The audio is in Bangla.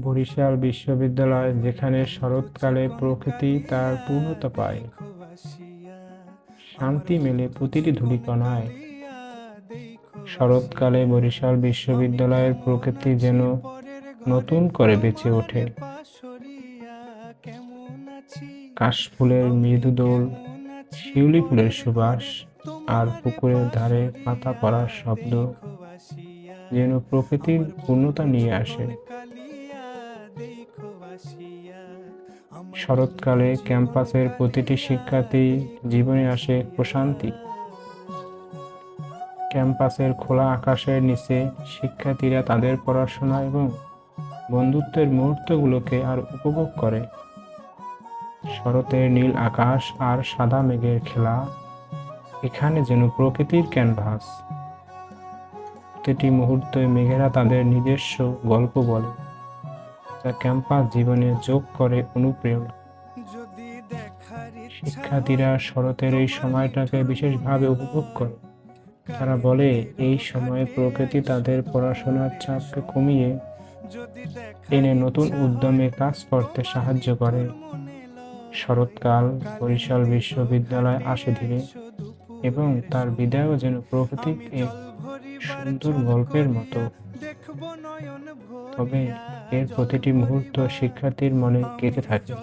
বরিশাল বিশ্ববিদ্যালয়, যেখানে শরৎকালে প্রকৃতি তার পূর্ণতা পায়। শান্তি মেলে প্রতিটি ধূলিকণায়। শরৎকালে বরিশাল বিশ্ববিদ্যালয়ের প্রকৃতি যেন নতুন করে বেঁচে ওঠে। কাশফুলের মৃদু দোল, শিউলি ফুলের সুবাস, আর পুকুরের ধারে পাতা পড়ার শব্দ যেন প্রকৃতির পূর্ণতা নিয়ে আসে। শরৎকালে ক্যাম্পাসের প্রতিটি শিক্ষার্থী জীবনে আসে প্রশান্তি। ক্যাম্পাসের খোলা আকাশের নিচে শিক্ষার্থীরা তাদের পড়াশোনা এবং বন্ধুত্বের মুহূর্তগুলোকে আর উপভোগ করে। শরতের নীল আকাশ আর সাদা মেঘের খেলা, এখানে যেন প্রকৃতির ক্যানভাস। প্রতিটি মুহূর্তে মেঘেরা তাদের নিজস্ব গল্প বলে। যা ক্যাম্পাস জীবনে যোগ করে অনুপ্রেরণা। শিক্ষার্থীরা শরতের এই সময়টাকে বিশেষভাবে উপভোগ করে। তারা বলে এই সময়ে প্রকৃতি তাদের পড়াশোনার চাপকে কমিয়ে এনে নতুন উদ্যমে কাজ করতে সাহায্য করে। শরৎকাল বরিশাল বিশ্ববিদ্যালয় আসে ধীরে এবং তার বিদায়ও যেন প্রকৃতিক এক সুন্দর গল্পের মতো। তবে এর প্রতিটি মুহূর্ত শিক্ষার্থীর মনে গেঁথে থাকে